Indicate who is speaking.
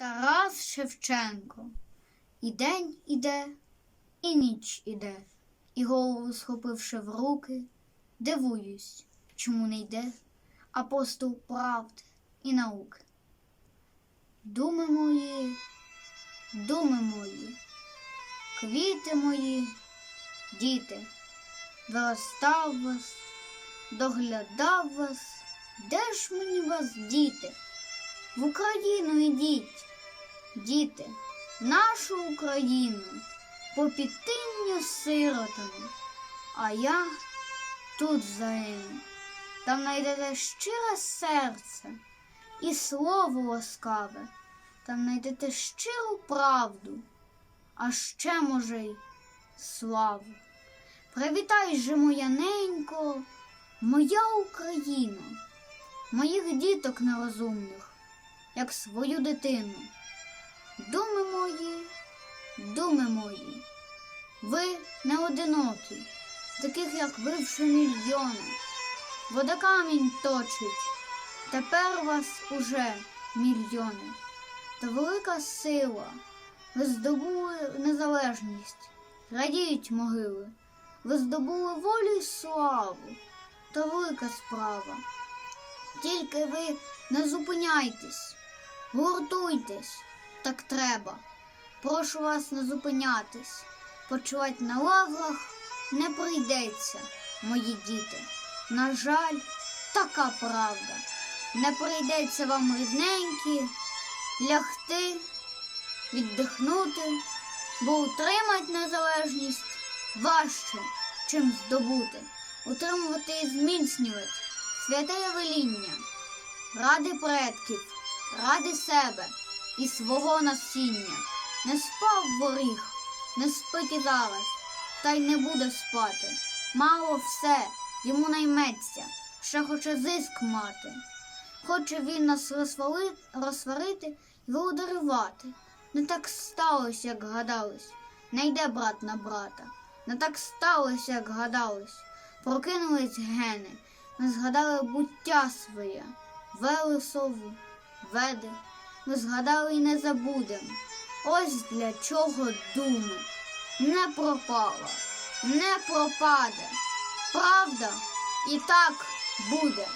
Speaker 1: Тарас Шевченко. І день іде, і ніч іде, і голову схопивши в руки, дивуюсь, чому не йде апостол правди і науки. Думи мої, думи мої, квіти мої, діти, виростав вас, доглядав вас, де ж мені вас, діти? В Україну ідіть, діти, нашу Україну, по підтинню сиротами, а я тут загину. Там знайдете щире серце і слово ласкаве, там знайдете щиру правду, а ще, може, й славу. Привітай же, моя ненько, моя Україна, моїх діток нерозумних, як свою дитину. Думи мої, думи мої, ви не одинокі, таких, як ви вже мільйони. Водокамінь точить, тепер вас уже мільйони. Та велика сила, ви здобули незалежність, радіють могили, ви здобули волю й славу, та велика справа. Тільки ви не зупиняйтесь, гуртуйтесь, так треба. Прошу вас не зупинятись, почувати на лаврах не прийдеться, мої діти. На жаль, така правда. Не прийдеться вам рідненькі лягти, віддихнути, бо утримати незалежність важче, чим здобути, утримувати і зміцнювати святе веління, ради предків, ради себе і свого насіння. Не спав воріг, не спить і зараз, та й не буде спати. Мало все, йому найметься, ще хоче зиск мати. Хоче він нас розвали- розсварити і володарювати. Не так сталося, як гадалось. Не йде брат на брата. Не так сталося, як гадалось. Прокинулись гени, ми згадали буття своє, вели сову, веди. Ми згадали і не забудем. Ось для чого думи. Не пропала, не пропаде. Правда і так буде.